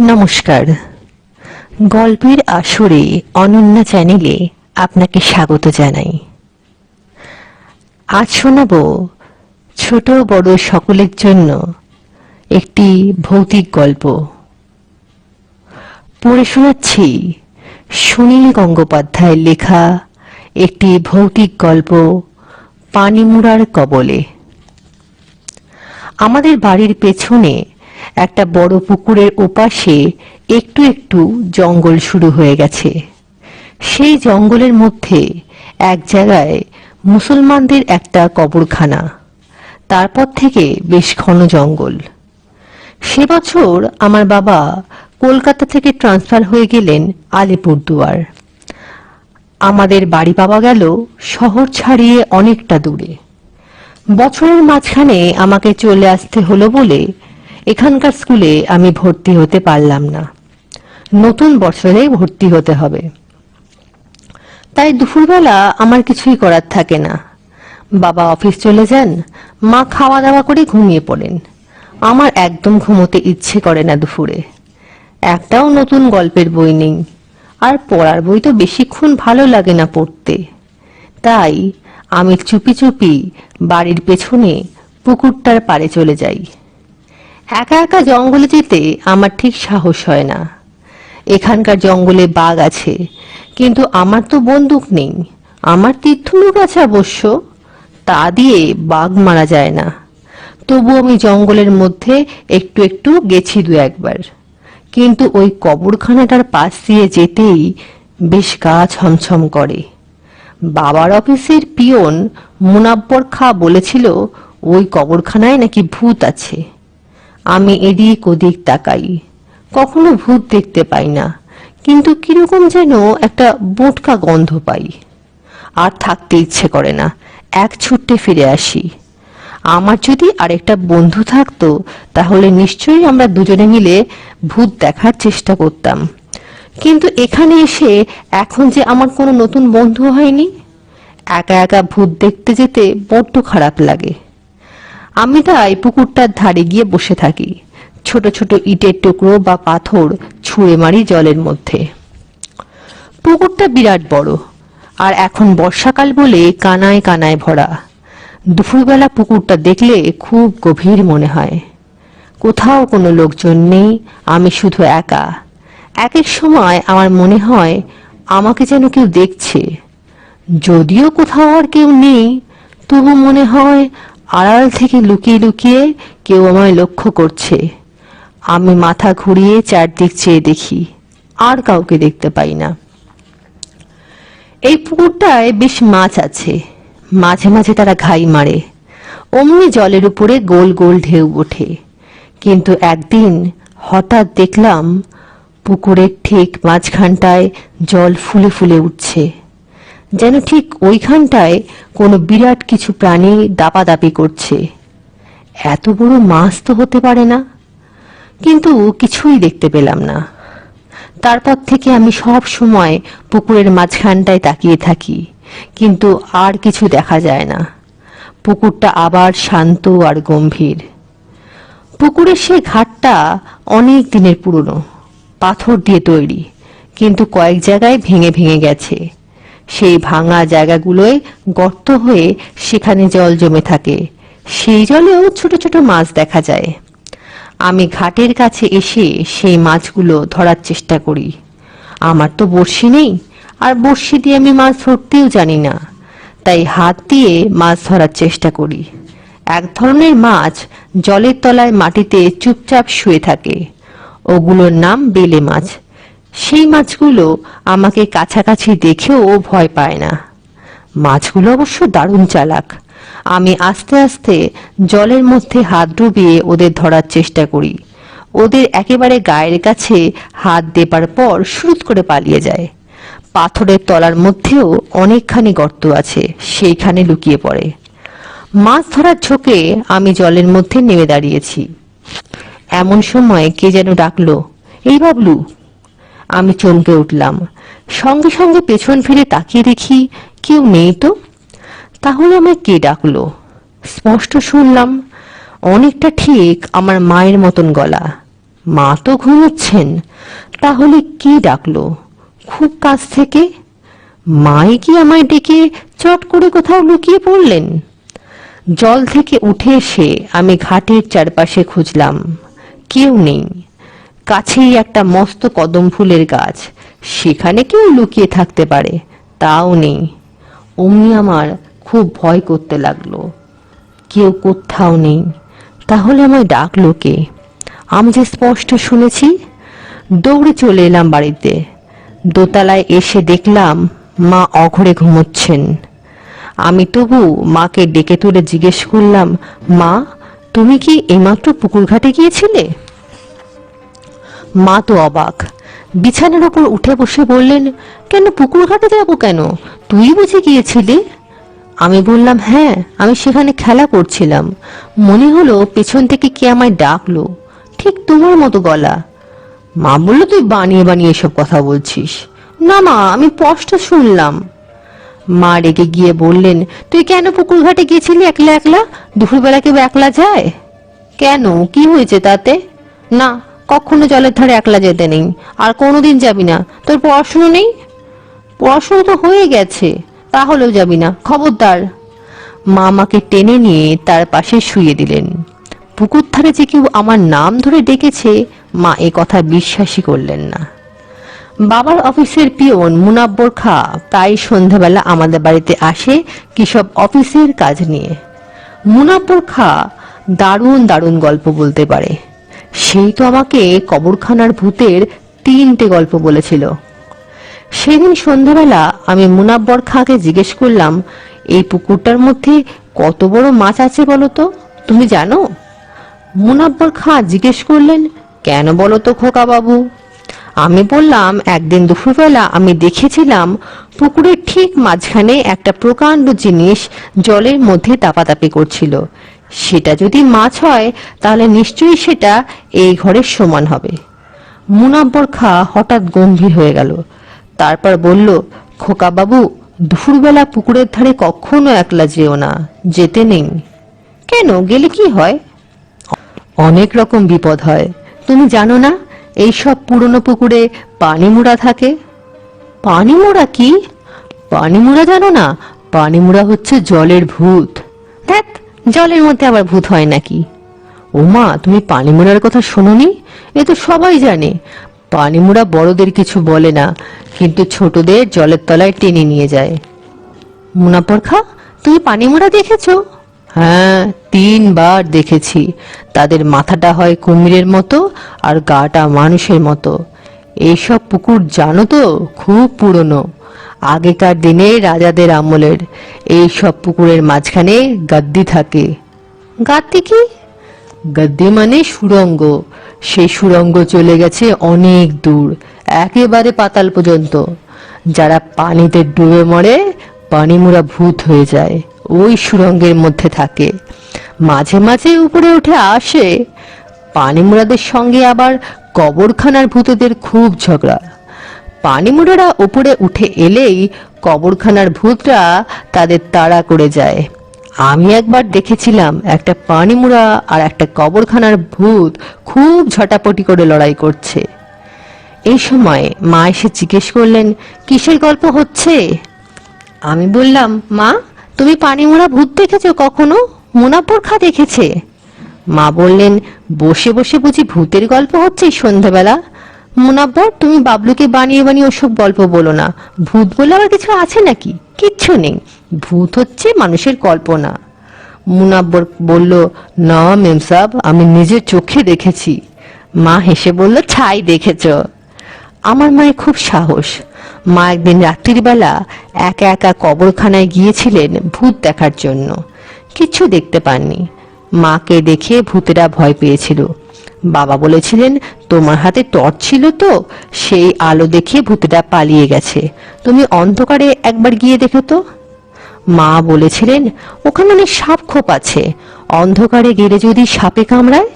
নমস্কার। গল্পের আসরে অনন্যা চ্যানেলে আপনাকে স্বাগত জানাই। আজ শোনাব ছোট বড় সকলের জন্য একটি ভৌতিক গল্প। পড়ে শোনাচ্ছি সুনীল গঙ্গোপাধ্যায়ের লেখা একটি ভৌতিক গল্প পানিমুড়ার কবলে। আমাদের বাড়ির পেছনে একটা বড় পুকুরের ওপাশে একটু একটু জঙ্গল শুরু হয়ে গেছে। সেই জঙ্গলের মধ্যে এক জায়গায় মুসলমানদের একটা কবরখানা, তারপর থেকে বেশ ঘন জঙ্গল। সে বছর আমার বাবা কলকাতা থেকে ট্রান্সফার হয়ে গেলেন আলিপুরদুয়ার। আমাদের বাড়ি পাওয়া গেল শহর ছাড়িয়ে অনেকটা দূরে। বছরের মাঝখানে আমাকে চলে আসতে হলো বলে এখানকার স্কুলে আমি ভর্তি হতে পারলাম না। নতুন বছরে ভর্তি হতে হবে। তাই দুপুরবেলা আমার কিছুই করার থাকে না। বাবা অফিস চলে যান, মা খাওয়া দাওয়া করে ঘুমিয়ে পড়েন। আমার একদম ঘুমোতে ইচ্ছে করে না দুপুরে। একটাও নতুন গল্পের বই নেই। আর পড়ার বই তো বেশিক্ষণ ভালো লাগে না পড়তে। তাই আমি চুপি চুপি বাড়ির পেছনে পুকুরটার পাড়ে চলে যাই। একা একা জঙ্গলে যেতে আমার ঠিক সাহস হয় না। এখানকার জঙ্গলে বাঘ আছে, কিন্তু আমার তো বন্দুক নেই। আমার তীর্থলুক আছে অবশ্য, তা দিয়ে বাঘ মারা যায় না। তবু আমি জঙ্গলের মধ্যে একটু একটু গেছি দু একবার। কিন্তু ওই কবরখানাটার পাশ দিয়ে যেতেই বেশ গা ছমছম করে। বাবার অফিসের পিয়ন মুনাব্বর খা বলেছিল, ওই কবরখানায় নাকি ভূত আছে। আমি এদিক ওদিক তাকাই। কখনো ভূত দেখতে পাই না, কিন্তু কীরকম যেন একটা বোটকা গন্ধ পাই। আর থাকতে ইচ্ছে করে না, এক ছুট্টে ফিরে আসি। আমার যদি আরেকটা বন্ধু থাকতো, তাহলে নিশ্চয়ই আমরা দুজনে মিলে ভূত দেখার চেষ্টা করতাম। কিন্তু এখানে এসে এখন যে আমার কোনো নতুন বন্ধু হয়নি? একা একা ভূত দেখতে যেতে বড্ড খারাপ লাগে। আমি তাই পুকুরটার ধারে গিয়ে বসে থাকি। ছোট ছোট ইটের টুকরো বা পাথর ছুঁড়ে মারি জলের মধ্যে। পুকুরটা বিরাট বড়, আর এখন বর্ষাকাল বলে কানায় কানায় ভরা। দুপুরবেলা পুকুরটা দেখলে খুব গভীর মনে হয়। কোথাও কোনো লোকজন নেই, আমি শুধু একা। এক এক সময় আমার মনে হয়, আমাকে যেন কেউ দেখছে। যদিও কোথাও আর কেউ নেই, তবু মনে হয় আড়াল থেকে লুকিয়ে লুকিয়ে কেউ আমায় লক্ষ্য করছে। আমি মাথা ঘুরিয়ে চারদিক চেয়ে দেখি, আর কাউকে দেখতে পাই না। এই পুকুরটায় বেশ মাছ আছে। মাঝে মাঝে তারা ঘাই মারে। অমনি জলের উপরে গোল গোল ঢেউ ওঠে। কিন্তু একদিন হঠাৎ দেখলাম পুকুরের ঠিক মাঝখানটায় জল ফুলে ফুলে উঠছে। যেন ঠিক ওইখানটায় কোনো বিরাট কিছু প্রাণী দাপাদাপি করছে। এত বড় মাছ তো হতে পারে না। কিন্তু কিছুই দেখতে পেলাম না। তারপর থেকে আমি সব সময় পুকুরের মাঝখানটায় তাকিয়ে থাকি, কিন্তু আর কিছু দেখা যায় না। পুকুরটা আবার শান্ত আর গম্ভীর। পুকুরের সেই ঘাটটা অনেক দিনের পুরনো, পাথর দিয়ে তৈরি, কিন্তু কয়েক জায়গায় ভেঙে ভেঙে গেছে। সেই ভাঙা জায়গাগুলোয় গর্ত হয়ে সেখানে জল জমে থাকে। সেই জলেও ছোট ছোট মাছ দেখা যায়। আমি ঘাটের কাছে এসে সেই মাছগুলো ধরার চেষ্টা করি। আমার তো বড়শি নেই, আর বড়শি দিয়ে আমি মাছ ধরতেও জানি না। তাই হাত দিয়ে মাছ ধরার চেষ্টা করি। এক ধরনের মাছ জলের তলায় মাটিতে চুপচাপ শুয়ে থাকে। ওগুলোর নাম বেলে মাছ। সেই মাছগুলো আমাকে কাছাকাছি দেখেও ও ভয় পায় না। মাছগুলো অবশ্য দারুণ চালাক। আমি আস্তে আস্তে জলের মধ্যে হাত ডুবিয়ে ওদের ধরার চেষ্টা করি। ওদের একেবারে গায়ের কাছে হাত দেবার পর শুরুত করে পালিয়ে যায়। পাথরের তলার মধ্যেও অনেকখানি গর্ত আছে, সেইখানে লুকিয়ে পড়ে। মাছ ধরার ঝোঁকে আমি জলের মধ্যে নেমে দাঁড়িয়েছি। এমন সময় কে যেন ডাকলো, এই বাবলু আমি চমকে উঠলাম। সঙ্গে সঙ্গে পেছন ফিরে তাকিয়ে দেখি কেউ নেই তো। তাহলে আমায় কে ডাকলো? স্পষ্ট শুনলাম, অনেকটা ঠিক আমার মায়ের মতন গলা। মা তো ঘুমোচ্ছেন, তাহলে কি ডাকলো? খুব কাছ থেকে? মাই কি আমায় ডেকে চট করে কোথাও লুকিয়ে পড়লেন? জল থেকে উঠে এসে আমি ঘাটের চারপাশে খুঁজলাম, কেউ নেই। কাছেই একটা মস্ত কদম ফুলের গাছ। সেখানে কেউ লুকিয়ে থাকতে পারে, তাও নেই। অমনি আমার খুব ভয় করতে লাগল। কেউ কোথাও নেই। তাহলে আমায় ডাকলো কে? আমি যে স্পষ্ট শুনেছি, দৌড়ে চলে এলাম বাড়িতে। দোতলায় এসে দেখলাম মা অঘরে ঘুমোচ্ছেন। আমি তবু মাকে ডেকে তুলে জিজ্ঞেস করলাম, মা, তুমি কি এইমাত্র পুকুর ঘাটে গিয়েছিলে? মা তো অবাক। বিছানার ওপর উঠে বসে বললেন, কেন পুকুর ঘাটে যাব কেন? তুই বুঝে গিয়েছিলি? আমি বললাম হ্যাঁ আমি সেখানে খেলা করছিলাম। মনে হলো পেছন থেকে কে আমায় ডাকলো। ঠিক তোমার মতো গলা। মা বলল, তুই বানিয়ে বানিয়ে এসব কথা বলছিস। না মা, আমি স্পষ্ট শুনলাম। মা রেগে গিয়ে বললেন, তুই কেন পুকুর ঘাটে গিয়েছিলি একলা একলা? দুপুরবেলা কেউ একলা যায়? কেন? কি হয়েছে তাতে? না কখনো জলের ধারে একলা যেতে নেই। আর কোনোদিন যাবি না। তোর পড়াশুনো নেই? পড়াশুনো তো হয়ে গেছে। তাহলেও যাবি না। খবরদার। মা আমাকে টেনে নিয়ে তার পাশে শুয়ে দিলেন। পুকুর ধারে যে কেউ আমার নাম ধরে ডেকেছে, মা এ কথা বিশ্বাসই করলেন না। বাবার অফিসের পিয়ন মুনাব্বর খা প্রায় সন্ধ্যাবেলা আমাদের বাড়িতে আসে কি সব অফিসের কাজ নিয়ে। মুনাব্বর খা দারুণ দারুণ গল্প বলতে পারে। সেই তো আমাকে কবরখানার ভূতের তিনটে গল্প বলেছিল। সেদিন সন্ধ্যাবেলা আমি মুনাব্বর খাঁকে জিজ্ঞেস করলাম, এই পুকুরটার মধ্যে কত বড় মাছ আছে বলো তো? তুমি জানো? মুনাব্বর খাঁ জিজ্ঞেস করলেন, কেন বলো তো খোকা বাবু আমি বললাম, একদিন দুপুরবেলা আমি দেখেছিলাম পুকুরের ঠিক মাঝখানে একটা প্রকাণ্ড জিনিস জলের মধ্যে তাপাতাপি করছিল। সেটা যদি মাছ হয়, তাহলে নিশ্চয়ই সেটা এই ঘরের সমান হবে। মুনাব্বর খা হঠাৎ গম্ভীর হয়ে গেল। তারপর বলল, খোকা বাবু, দুপুরবেলা পুকুরের ধারে কখনো একলা যেও না, যেতে নেই। কেন, গেলে কি হয়? অনেক রকম বিপদ হয়। তুমি জানো না, এই সব পুরনো পুকুরে পানি মোড়া থাকে? পানি মোড়া কি? পানি মোড়া জানো না, পানি মোড়া হচ্ছে জলের ভূত। দেখ জলের মধ্যে আবার ভূত হয় নাকি? ওমা তুমি পানি মোড়ার কথা শোনোনি? এ তো সবাই জানে। পানি মোড়া বড়দের কিছু বলে না, কিন্তু ছোটদের জলের তলায় টেনে নিয়ে যায়। মুনাপর খা তুমি পানি মোড়া দেখেছ? হ্যাঁ তিনবার দেখেছি। তাদের মাথাটা হয় কুমিরের মতো আর গাটা মানুষের মতো। এইসব পুকুর জানো তো? খুব পুরনো। আগেকার দিনে রাজাদের আমলের এই সব পুকুরের মাঝখানে গাদ্দি থাকে। গাদ্দি কি? গদ্দি মানে সুরঙ্গ। সেই সুরঙ্গ চলে গেছে অনেক দূর, একেবারে পাতাল পর্যন্ত। যারা পানিতে ডুবে মরে পানিমুরা ভূত হয়ে যায়, ওই সুরঙ্গের মধ্যে থাকে। মাঝে মাঝে উপরে উঠে আসে পানিমুরাদের সঙ্গে আবার কবরখানার ভূতদের খুব ঝগড়া। পানিমুরারা উপরে উঠে এলেই কবরখানার ভূতরা তাদের তাড়া করে যায়। আমি একবার দেখেছিলাম একটা পানিমুড়া আর একটা কবরখানার ভূত খুব ঝটাপটি করে লড়াই করছে। এই সময় মা এসে জিজ্ঞেস করলেন, কিসের গল্প হচ্ছে? আমি বললাম, মা, তুমি পানিমুড়া ভূত দেখেছ কখনো? মুনাপুর খা দেখেছে। মা বললেন, বসে বসে বুঝি ভূতের গল্প হচ্ছে সন্ধ্যাবেলা? মুনাব্বর, তুমি বাবলুকে বানিয়ে বানিয়ে ওসব গল্প বলো না। ভূত বলে আবার কিছু আছে নাকি? কিচ্ছু নেই। ভূত হচ্ছে মানুষের কল্পনা। মুনাব্বর বলল, না, মেম সাব আমি নিজের চোখে দেখেছি। মা হেসে বলল, ছাই দেখেছ। আমার মায়ের খুব সাহস। মা একদিন রাত্রির বেলা একা একা কবরখানায় গিয়েছিলেন ভূত দেখার জন্য। কিছু দেখতে পাননি। মাকে দেখে ভূতেরা ভয় পেয়েছিল। বাবা বলেছিলেন, তোমার হাতে টর্চ ছিল তো, সেই আলো দেখে ভূতটা পালিয়ে গেছে। তুমি অন্ধকারে একবার গিয়ে দেখো তো। মা বলেছিলেন, ওখানে অনেক সাপ খোপ আছে। অন্ধকারে গেলে যদি সাপে কামড়ায়,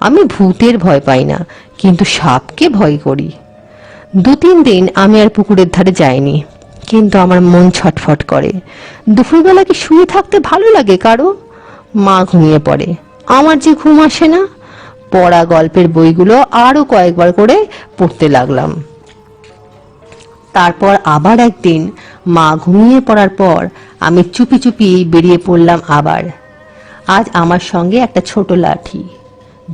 আমি ভূতের ভয় পাই না, কিন্তু সাপকে ভয় করি। দু তিন দিন আমি আর পুকুরের ধারে যাইনি, কিন্তু আমার মন ছটফট করে। দুপুরবেলা কি শুয়ে থাকতে ভালো লাগে কারও? মা ঘুমিয়ে পড়ে। আমার যে ঘুম আসে না পড়া গল্পের বইগুলো আরও কয়েকবার করে পড়তে লাগলাম। তারপর আবার একদিন মা ঘুমিয়ে পড়ার পর আমি চুপি চুপি বেরিয়ে পড়লাম আবার। আজ আমার সঙ্গে একটা ছোট লাঠি।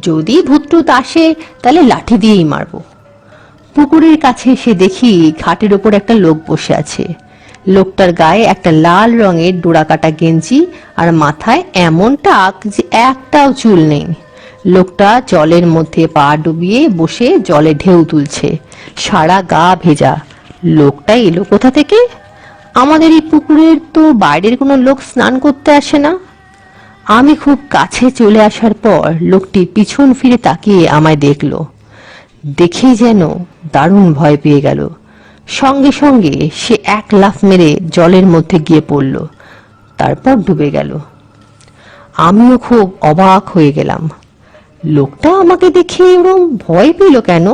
যদি ভূতটুত আসে, তাহলে লাঠি দিয়েই মারবো। পুকুরের কাছে এসে দেখি ঘাটের ওপর একটা লোক বসে আছে। লোকটার গায়ে একটা লাল রঙের ডোরাকাটা গেঞ্জি আর মাথায় এমন টাক যে একটাও চুল নেই। লোকটা জলের মধ্যে পা ডুবিয়ে বসে জলে ঢেউ তুলছে। সারা গা ভেজা। লোকটা এলো কোথা থেকে? আমাদের এই পুকুরের তো বাইরের কোনো লোক স্নান করতে আসে না। আমি খুব কাছে চলে আসার পর লোকটি পিছন ফিরে তাকিয়ে আমায় দেখল। দেখেই যেন দারুণ ভয় পেয়ে গেল। সঙ্গে সঙ্গে সে এক লাফ মেরে জলের মধ্যে গিয়ে পড়ল। তারপর ডুবে গেল। আমিও খুব অবাক হয়ে গেলাম। লোকটা আমাকে দেখে ওরম ভয় পেল কেন?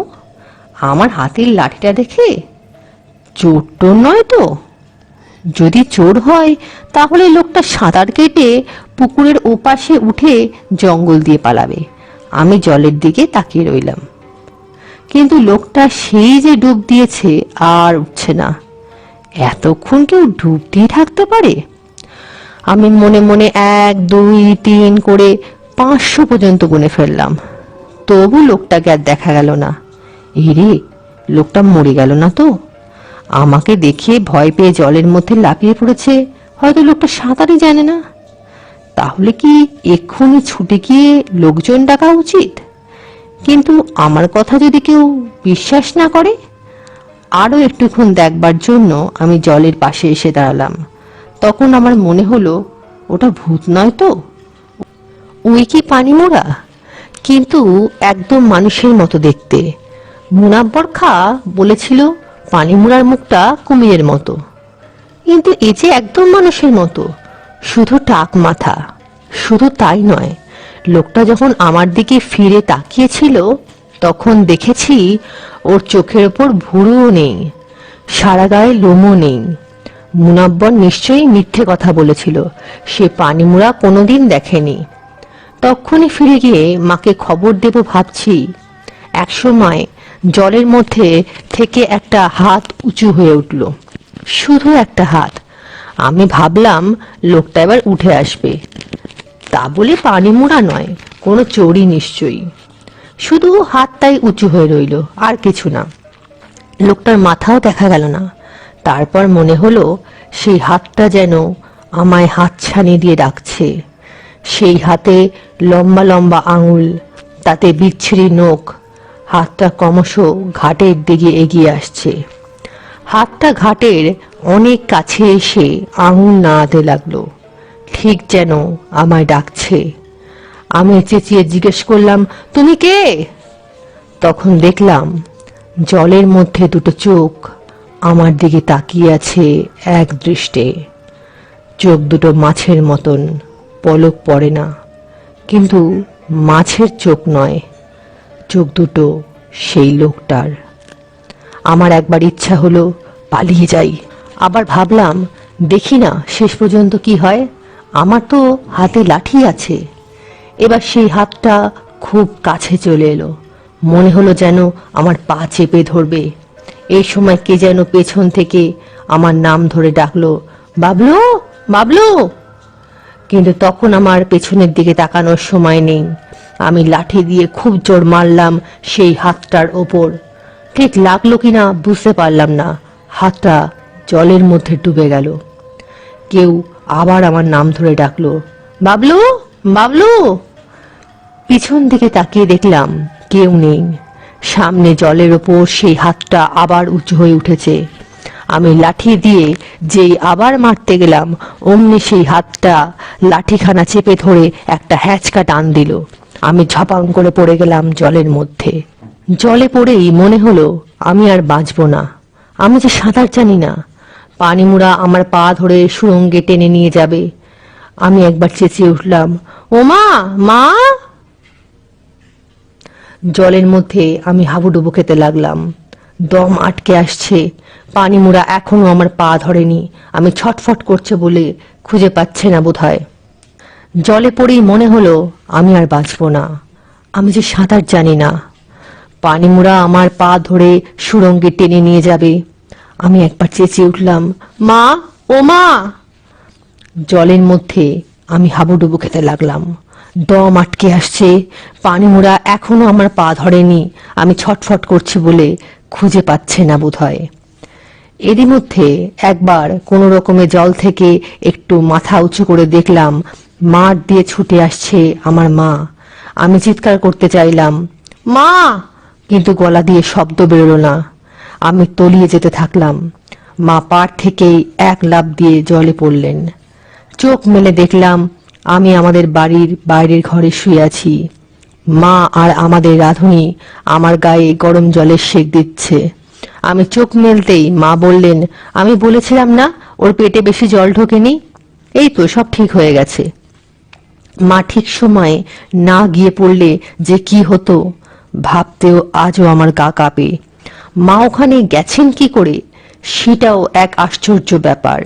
আমার হাতের লাঠিটা দেখে? চোর টোর নয় তো। যদি চোর হয়, তাহলে লোকটা সাঁতার কেটে পুকুরের ওপাশে উঠে জঙ্গল দিয়ে পালাবে। আমি জলের দিকে তাকিয়ে রইলাম। কিন্তু লোকটা সেই যে ডুব দিয়েছে আর উঠছে না। এতক্ষণ কেউ ডুব দিয়ে থাকতে পারে? আমি মনে মনে এক, দুই, তিন করে পাঁচশো পর্যন্ত গুনে ফেললাম। তবু লোকটাকে আর দেখা গেল না। এরে লোকটা মরে গেল না তো? আমাকে দেখে ভয় পেয়ে জলের মধ্যে লাফিয়ে পড়েছে। হয়তো লোকটা সাঁতারই জানে না। তাহলে কি এক্ষুনি ছুটে গিয়ে লোকজন ডাকা উচিত? কিন্তু আমার কথা যদি কেউ বিশ্বাস না করে, আরও একটুক্ষণ দেখবার জন্য আমি জলের পাশে এসে দাঁড়ালাম। তখন আমার মনে হলো, ওটা ভূত নয় তো? ওই কি পানি মোড়া কিন্তু একদম মানুষের মতো দেখতে। মুনাব্বর খা বলেছিল পানিমুড়ার মুখটা কুমিরের মতো। কিন্তু এ যে একদম মানুষের মতো, শুধু টাক মাথা। শুধু তাই নয়, লোকটা যখন আমার দিকে ফিরে তাকিয়েছিল, তখন দেখেছি ওর চোখের ওপর ভুরুও নেই, সারা গায়ে লোমও নেই। মুনাব্বর নিশ্চয়ই মিথ্যে কথা বলেছিল, সে পানিমুড়া কোনোদিন দেখেনি। তখনই ফিরে গিয়ে মাকে খবর দেব ভাবছি। একসময় জলের মধ্যে থেকে একটা হাত উঁচু হয়ে উঠল। শুধু একটা হাত। আমি ভাবলাম, লোকটা এবার উঠে আসবে। তা বলে পানি মোড়া নয়, কোনো চোরই নিশ্চয়ই। শুধু হাতটাই উঁচু হয়ে রইল, আর কিছু না। লোকটার মাথাও দেখা গেল না। তারপর মনে হলো, সেই হাতটা যেন আমায় হাত ছানি দিয়ে ডাকছে। সেই হাতে লম্বা লম্বা আঙুল, তাতে বিচ্ছিরি নখ, হাতটা ক্রমশ ঘাটের দিকে এগিয়ে আসছে। হাতটা ঘাটের অনেক কাছে এসে আঙুল নাড়াতে লাগল। ঠিক যেন আমায় ডাকছে। আমি চেঁচিয়ে জিজ্ঞেস করলাম, তুমি কে? তখন দেখলাম জলের মধ্যে দুটো চোখ আমার দিকে তাকিয়ে আছে এক দৃষ্টে। চোখ দুটো মাছের মতন। পলক পড়ে না। কিন্তু মাছের চোখ নয়, চোখ দুটো সেই লোকটার। আমার একবার ইচ্ছা হলো পালিয়ে যাই। আবার ভাবলাম, দেখি না শেষ পর্যন্ত কি হয়। আমার তো হাতে লাঠি আছে। এবার সেই হাতটা খুব কাছে চলে এলো। মনে হলো যেন আমার পা চেপে ধরবে। এই সময় কে যেন পেছন থেকে আমার নাম ধরে ডাকলো, বাবলু বাবলু! কিন্তু তখন আমার পেছনের দিকে তাকানোর সময় নেই। আমি লাঠি দিয়ে খুব জোর মারলাম সেই হাতটার ওপর। ঠিক লাগল কিনা বুঝতে পারলাম না। হাতটা জলের মধ্যে ডুবে গেল। কেউ আবার আমার নাম ধরে ডাকলো, বাবলু বাবলু! পিছন দিকে তাকিয়ে দেখলাম কেউ নেই। সামনে জলের ওপর সেই হাতটা আবার উঁচু হয়ে উঠেছে। আমি লাঠি দিয়ে যেই আবার মারতে গেলাম, অমনি সেই হাতটা লাঠিখানা চেপে ধরে একটা হ্যাচকা টান দিল। আমি ঝপাং করে পড়ে গেলাম জলের মধ্যে। জলে পড়েই মনে হলো, আমি আর বাঁচব না। আমি যে সাঁতার জানি না। পানিমুড়া আমার পা ধরে সুরঙ্গে টেনে নিয়ে যাবে। আমি একবার চেঁচিয়ে উঠলাম, ও মা মা! জলের মধ্যে আমি হাবুডুবু খেতে লাগলাম। দম আটকে আসছে পানিমুড়া এখনও আমার পা ধরেনি। আমি ছটফট করছে বলে খুঁজে পাচ্ছে না বোধহয়। জলে পড়েই মনে হলো, আমি আর বাঁচব না। আমি যে সাঁতার জানি না। পানিমুড়া আমার পা ধরে সুরঙ্গে টেনে নিয়ে যাবে। আমি একবার চেঁচিয়ে উঠলাম, মা, ও মা! জলের মধ্যে আমি হাবুডুবু খেতে লাগলাম। দম আটকে আসছে। পানিমুড়া এখনও আমার পা ধরেনি। আমি ছটফট করছি বলে খুঁজে পাচ্ছে না বোধহয়। এরই মধ্যে একবার কোনো রকমে জল থেকে একটু মাথা উঁচু করে দেখলাম, মাঠ দিয়ে ছুটে আসছে আমার মা। আমি চিৎকার করতে চাইলাম, মা! কিন্তু গলা দিয়ে শব্দ বেরোলো না। আমি তলিয়ে যেতে থাকলাম। মা পাড় থেকেই এক লাফ দিয়ে জলে পড়লেন। চোখ মেলে দেখলাম, আমি আমাদের বাড়ির বাইরের ঘরে শুয়ে আছি। মা আর আমাদের রাধুনী আমার গায়ে গরম জলের সেক দিচ্ছে। আমি চোখ মেলতেই মা বললেন, আমি বলেছিলাম না, ওর পেটে বেশি জল ঢোকেনি? এই তো, সব ঠিক হয়ে গেছে। মা ঠিক সময়ে না গিয়ে পড়লে যে কি হতো, ভাবতেও আজও আমার গা কাঁপে। মা ওখানে গেছেন কি করে? সেটাও এক আশ্চর্য ব্যাপার।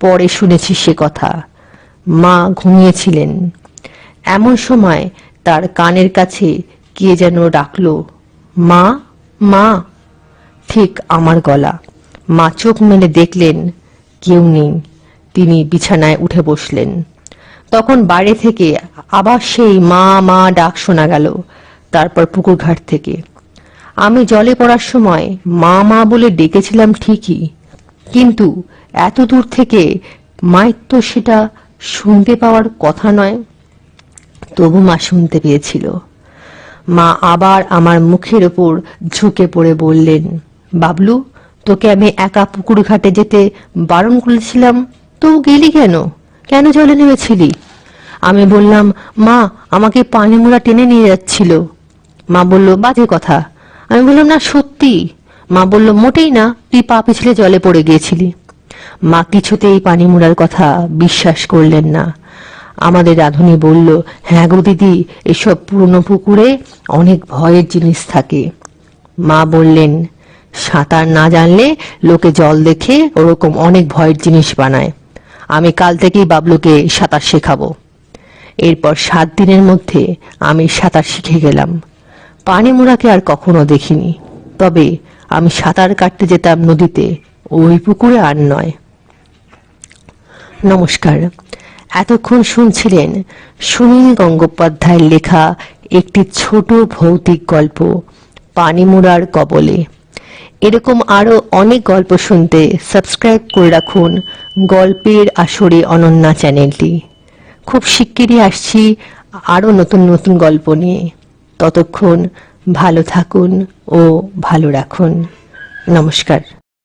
পরে শুনেছি সে কথা। মা ঘুমিয়েছিলেন। এমন সময় তার কানের কাছে কে যেন ডাকলো, মা মা। ঠিক আমার গলা। মা চোখ মেলে দেখলেন কেউ নেই। তিনি বিছানায় উঠে বসলেন। তখন বাইরে থেকে আবার সেই মা মা ডাক শোনা গেল তারপর পুকুর ঘাট থেকে। আমি জলে পড়ার সময় মা মা বলে ডেকেছিলাম ঠিকই, কিন্তু এত দূর থেকে মায়ের তো সেটা শুনতে পাওয়ার কথা নয়, তবু মা শুনতে পেয়েছিল। মা আবার আমার মুখের ওপর ঝুঁকে পড়ে বললেন বাবলু, তোকে আমি একা পুকুর ঘাটে যেতে বারণ করেছিলাম তো গেলি কেন? কেন জলে নেমেছিলি? আমি বললাম, মা, আমাকে পানিমুড়া টেনে নিয়ে যাচ্ছিল। মা বলল, বাজে কথা। আমি বললাম, না, সত্যি। মা বলল, মোটেই না, তুই পা পিছলে জলে পড়ে গিয়েছিলি। মা কিছুতেই পানিমুড়ার কথা বিশ্বাস করলেন না। আমাদের রাধুনি বলল হ্যাঁ গো দিদি, এসব পুরনো পুকুরে অনেক ভয়ের জিনিস থাকে। মা বললেন সাঁতার না জানলে লোকে জল দেখে ওরকম অনেক ভয়ের জিনিস বানায়। আমি কাল থেকেই বাবলুকে সাঁতার শেখাবো। এরপর সাত দিনের মধ্যে আমি সাঁতার শিখে গেলাম। পানি মুড়াকে আর কখনো দেখিনি। তবে আমি সাঁতার কাটতে যেতাম নদীতে, ওই পুকুরে আর নয়। নমস্কার। এতক্ষণ শুনছিলেন সুনীল গঙ্গোপাধ্যায়ের লেখা একটি ছোট ভৌতিক গল্প, পানিমুড়ার কবলে। এরকম আরও অনেক গল্প শুনতে সাবস্ক্রাইব করে রাখুন। গল্পের আসরে অনন্যা চ্যানেলটি। খুব শিগগিরই আসছি আরও নতুন নতুন গল্প নিয়ে। ততক্ষণ ভালো থাকুন ও ভালো রাখুন। নমস্কার।